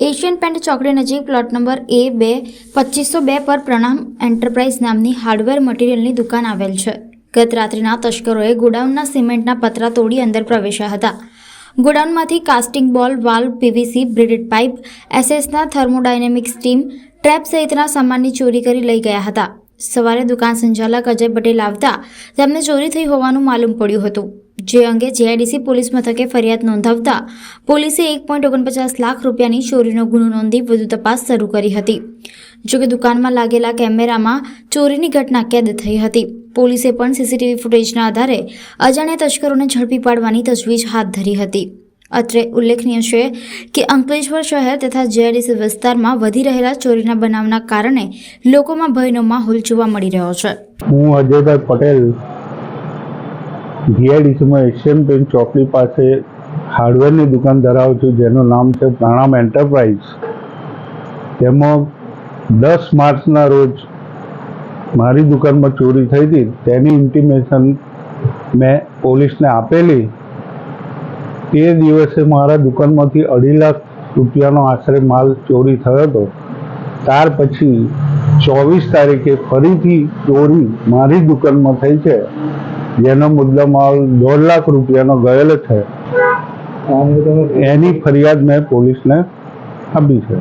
Asian paint ચોકડી નજીક plot number એ બે પચીસો બે પર પ્રણામ એન્ટરપ્રાઇઝ નામની હાર્ડવેર મટીરિયલની દુકાન આવેલ છે. ગત રાત્રિના તસ્કરોએ ગોડાઉનના સિમેન્ટના પતરા તોડી અંદર પ્રવેશ્યા હતા. ગોડાઉનમાંથી casting ball, valve, PVC, braided pipe, એસએસના thermodynamic steam trap સહિતના સામાનની ચોરી કરી લઈ ગયા હતા. સવારે દુકાન સંચાલક અજય પટેલ આવતા તેમને ચોરી થઈ હોવાનું માલુમ પડ્યું હતું. જે અંગે જીઆઈડીસી પોલીસ મથકે ફરિયાદ નોંધાવતા પોલીસે એક પોઈન્ટ ઓગણપચાસ લાખ રૂપિયાની ચોરીનો ગુનો નોંધી વધુ તપાસ શરૂ કરી હતી. જોકે દુકાનમાં લાગેલા કેમેરામાં ચોરીની ઘટના કેદ થઈ હતી. પોલીસે પણ સીસીટીવી ફૂટેજના આધારે અજાણ્યા તસ્કરોને ઝડપી પાડવાની તજવીજ હાથ ધરી હતી. અત્રે ઉલ્લેખનીય છે કે અંકલેશ્વર શહેર તથા જેઆઈડીસી વિસ્તારમાં વધી રહેલા ચોરીના બનાવના કારણે લોકોમાં ભયનો માહોલ જોવા મળી રહ્યો છે. હું અજયભાઈ પટેલ જીઆઈડીસીમાં એશિયન પેન્ટ ચોકડી પાસે હાર્ડવેરની દુકાન ધરાવું છું, જેનું નામ છે પ્રણામ એન્ટરપ્રાઇઝ. તેમાં દસ માર્ચના રોજ મારી દુકાનમાં ચોરી થઈ હતી. તેની ઇન્ટિમેશન મેં પોલીસને આપેલી. તે દિવસે મારા દુકાનમાંથી અઢી લાખ રૂપિયાનો આશરે માલ ચોરી થયો હતો. ત્યાર પછી ચોવીસ તારીખે ફરીથી ચોરી મારી દુકાનમાં થઈ છે. જેનો મુદ્દામાલ દોઢ લાખ રૂપિયાનો ગયેલો છે એની ફરિયાદ મેં પોલીસને આપી છે.